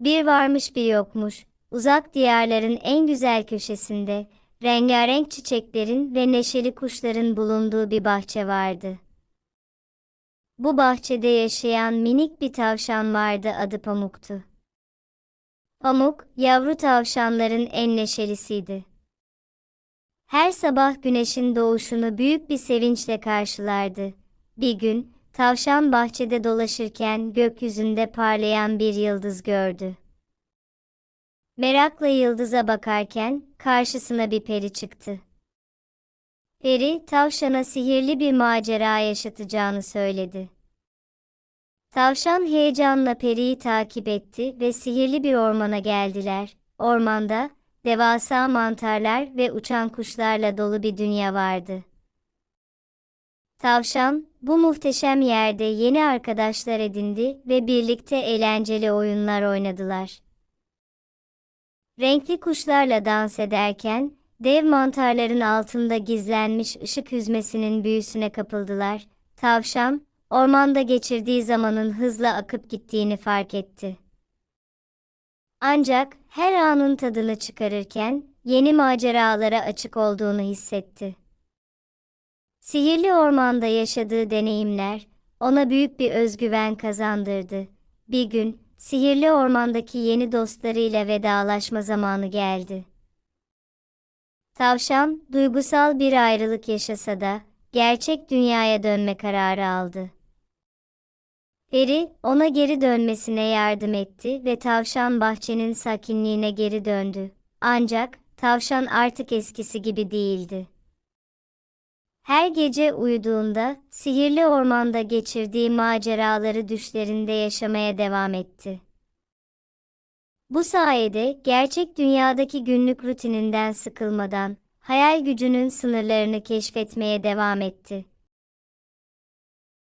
Bir varmış bir yokmuş, uzak diyarların en güzel köşesinde, rengarenk çiçeklerin ve neşeli kuşların bulunduğu bir bahçe vardı. Bu bahçede yaşayan minik bir tavşan vardı adı Pamuk'tu. Pamuk, yavru tavşanların en neşelisiydi. Her sabah güneşin doğuşunu büyük bir sevinçle karşılardı. Bir gün, tavşan bahçede dolaşırken gökyüzünde parlayan bir yıldız gördü. Merakla yıldıza bakarken karşısına bir peri çıktı. Peri, tavşana sihirli bir macera yaşatacağını söyledi. Tavşan heyecanla periyi takip etti ve sihirli bir ormana geldiler. Ormanda, devasa mantarlar ve uçan kuşlarla dolu bir dünya vardı. Tavşan, bu muhteşem yerde yeni arkadaşlar edindi ve birlikte eğlenceli oyunlar oynadılar. Renkli kuşlarla dans ederken, dev mantarların altında gizlenmiş ışık hüzmesinin büyüsüne kapıldılar. Tavşan, ormanda geçirdiği zamanın hızla akıp gittiğini fark etti. Ancak her anın tadını çıkarırken yeni maceralara açık olduğunu hissetti. Sihirli ormanda yaşadığı deneyimler ona büyük bir özgüven kazandırdı. Bir gün sihirli ormandaki yeni dostlarıyla vedalaşma zamanı geldi. Tavşan duygusal bir ayrılık yaşasa da gerçek dünyaya dönme kararı aldı. Peri, ona geri dönmesine yardım etti ve tavşan bahçenin sakinliğine geri döndü. Ancak, tavşan artık eskisi gibi değildi. Her gece uyuduğunda, sihirli ormanda geçirdiği maceraları düşlerinde yaşamaya devam etti. Bu sayede, gerçek dünyadaki günlük rutininden sıkılmadan, hayal gücünün sınırlarını keşfetmeye devam etti.